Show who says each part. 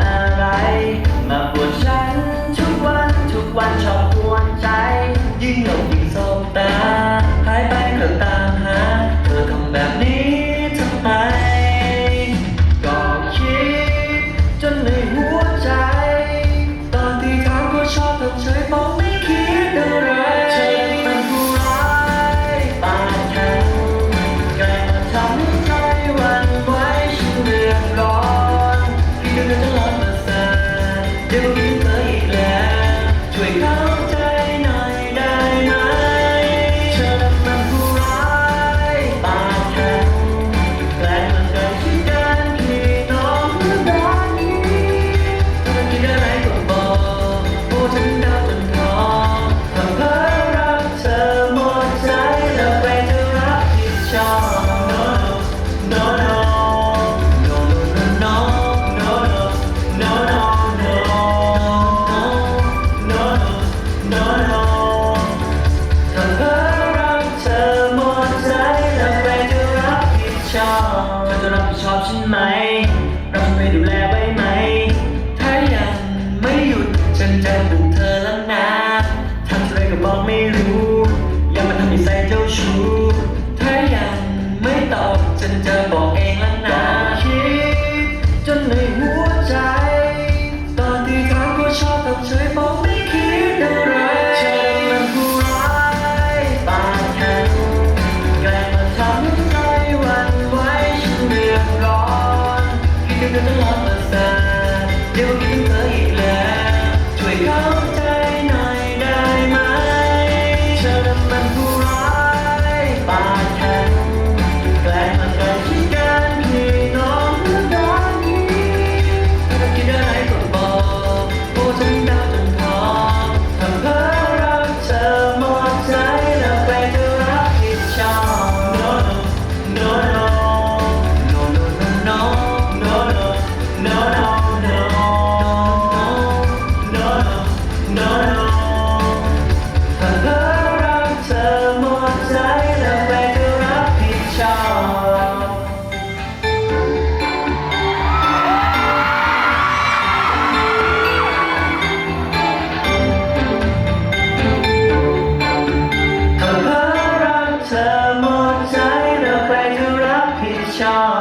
Speaker 1: อะไร มาปวดฉันทุกวันทุกวันชอบปวดใจ
Speaker 2: ยิ่งหนุ่
Speaker 1: ไหมเราจะไปดูแลไวไหม
Speaker 2: ถ้ายังไม่หยุดฉันจะบุกเธอแล้วนะ
Speaker 1: ทำอะไรก็บอกไม่รู้ย่ามาทำใเจ้าชู้
Speaker 2: ถ้ายังไม่ตอบฉันจะบอกเองล้วนะ
Speaker 1: คิดจนในหัวใจ
Speaker 2: ตอนที่เขาก็ชอบทำเฉยบอกไม่คิดอะไรเธอมัน
Speaker 1: ผู้ร้ายปากแข็งใกล้มาทำใจวันไหวฉันเดือดร้อน
Speaker 2: คิดเธอตลอดประาเดี๋ยว